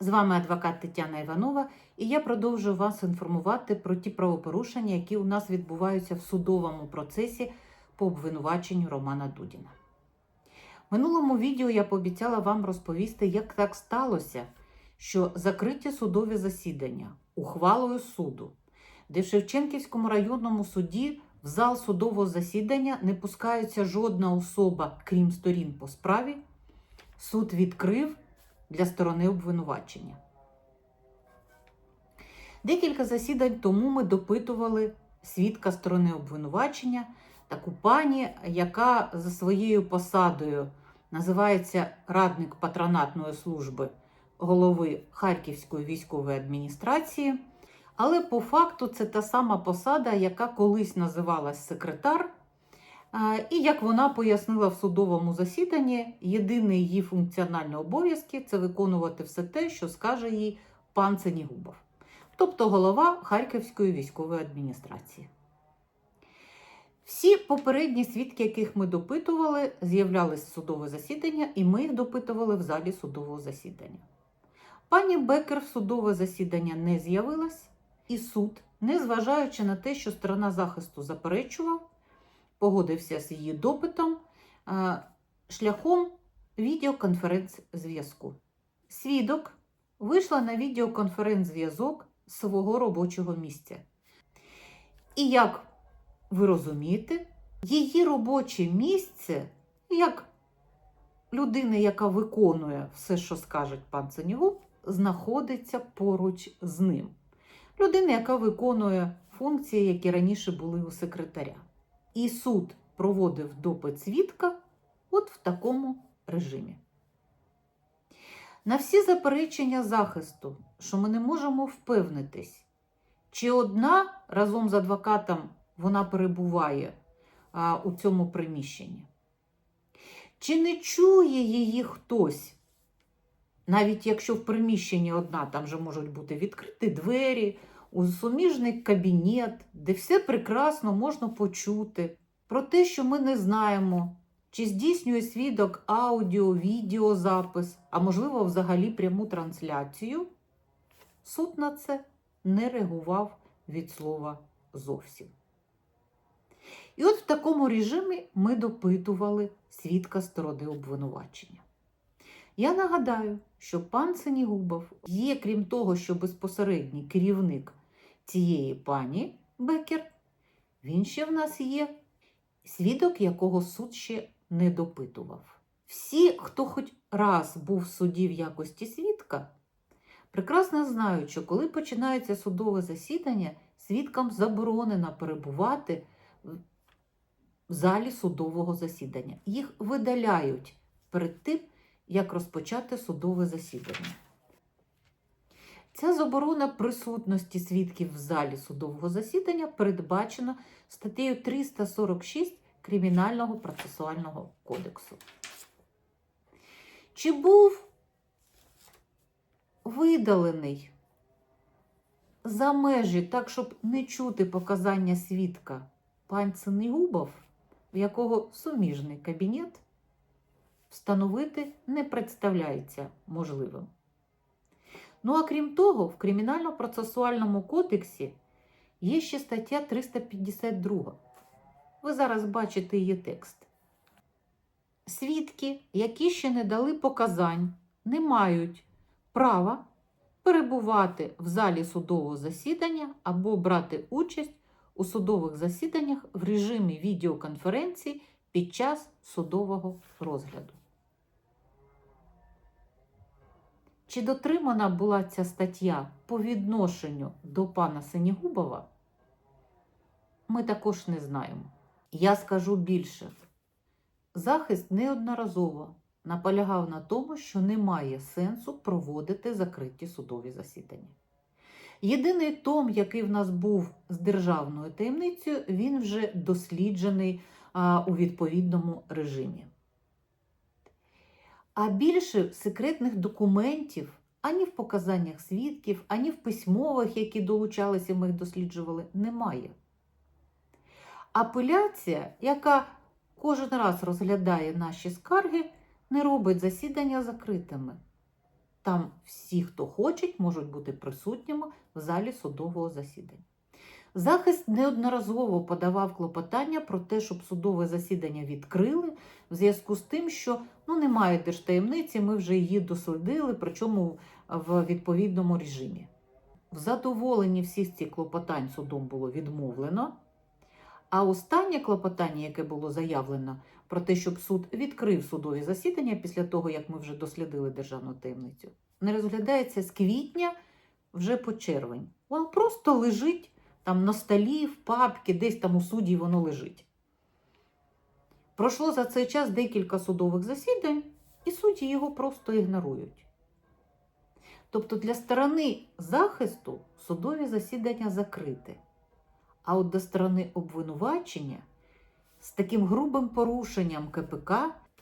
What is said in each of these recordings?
З вами адвокат Тетяна Іванова, і я продовжую вас інформувати про ті правопорушення, які у нас відбуваються в судовому процесі по обвинуваченню Романа Дудіна. В минулому відео я пообіцяла вам розповісти, як так сталося, що закриті судові засідання ухвалою суду, де в Шевченківському районному суді в зал судового засідання не пускається жодна особа, крім сторін по справі, суд відкрив для сторони обвинувачення. Декілька засідань тому ми допитували свідка сторони обвинувачення, таку пані, яка за своєю посадою називається радник патронатної служби голови Харківської військової адміністрації. Але по факту це та сама посада, яка колись називалась секретар. І як вона пояснила в судовому засіданні, єдиний її функціональний обов'язки це виконувати все те, що скаже їй пан Ценігубов, тобто голова Харківської військової адміністрації. Всі попередні свідки, яких ми допитували, з'являлись в судове засідання, і ми їх допитували в залі судового засідання. Пані Бекер в судове засідання не з'явилась, і суд, незважаючи на те, що сторона захисту заперечував, погодився з її допитом е, шляхом відеоконференц-зв'язку. Свідок вийшла на відеоконференц-зв'язок свого робочого місця. І як ви розумієте, її робоче місце, як людина, яка виконує все, що скаже пан Ценігуб, знаходиться поруч з ним. Людина, яка виконує функції, які раніше були у секретаря. І суд проводив допит свідка от в такому режимі. На всі заперечення захисту, що ми не можемо впевнитись, чи одна разом з адвокатом вона перебуває а, у цьому приміщенні, чи не чує її хтось, навіть якщо в приміщенні одна, там же можуть бути відкриті двері, у суміжний кабінет, де все прекрасно можна почути. Про те, що ми не знаємо, чи здійснює свідок аудіо, відеозапис, а можливо, взагалі пряму трансляцію, суд на це не реагував від слова зовсім. І от в такому режимі ми допитували свідка сторони обвинувачення. Я нагадаю, що пан Сенігубов є, крім того, що безпосередній керівник цієї пані Бекер, він ще в нас є свідок, якого суд ще не допитував. Всі, хто хоч раз був в суді в якості свідка, прекрасно знають, що коли починається судове засідання, свідкам заборонено перебувати в залі судового засідання. Їх видаляють перед тим, як розпочати судове засідання. Ця заборона присутності свідків в залі судового засідання передбачена статтею 346 Кримінального процесуального кодексу. Чи був видалений за межі так, щоб не чути показання свідка пан Ценігубов, в якого суміжний кабінет, встановити не представляється можливим. Ну а крім того, в Кримінально-процесуальному кодексі є ще стаття 352. Ви зараз бачите її текст. Свідки, які ще не дали показань, не мають права перебувати в залі судового засідання або брати участь у судових засіданнях в режимі відеоконференції під час судового розгляду. Чи дотримана була ця стаття по відношенню до пана Сенігубова, ми також не знаємо. Я скажу більше. Захист неодноразово наполягав на тому, що немає сенсу проводити закриті судові засідання. Єдиний том, який в нас був з державною таємницею, він вже досліджений а, у відповідному режимі. А більше секретних документів ані в показаннях свідків, ані в письмових, які долучалися, ми їх досліджували, немає. Апеляція, яка кожен раз розглядає наші скарги, не робить засідання закритими. Там всі, хто хочуть, можуть бути присутніми в залі судового засідання. Захист неодноразово подавав клопотання про те, щоб судове засідання відкрили в зв'язку з тим, що ну, немає держтаємниці, ми вже її дослідили, причому в відповідному режимі. В задоволенні всіх цих клопотань судом було відмовлено. А останнє клопотання, яке було заявлено про те, щоб суд відкрив судові засідання після того, як ми вже дослідили державну таємницю, не розглядається з квітня вже по червень. Воно просто лежить там на столі, в папці, десь там у суді воно лежить. Пройшло за цей час декілька судових засідань, і судді його просто ігнорують. Тобто для сторони захисту судові засідання закрите. А от до сторони обвинувачення з таким грубим порушенням КПК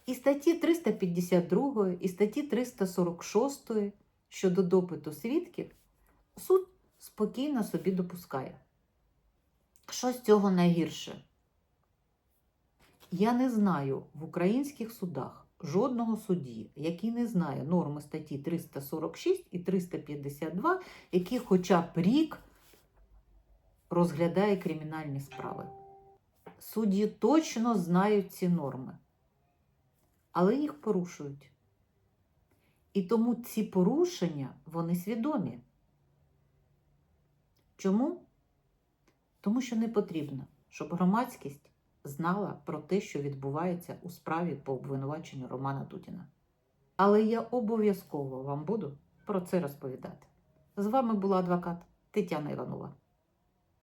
і статті 352, і статті 346 щодо допиту свідків суд спокійно собі допускає. Що з цього найгірше? Я не знаю в українських судах жодного судді, який не знає норми статті 346 і 352, який хоча б рік розглядає кримінальні справи. Судді точно знають ці норми, але їх порушують. І тому ці порушення вони свідомі. Чому? Тому що не потрібно, щоб громадськість знала про те, що відбувається у справі по обвинуваченню Романа Дудіна. Але я обов'язково вам буду про це розповідати. З вами була адвокат Тетяна Іванова.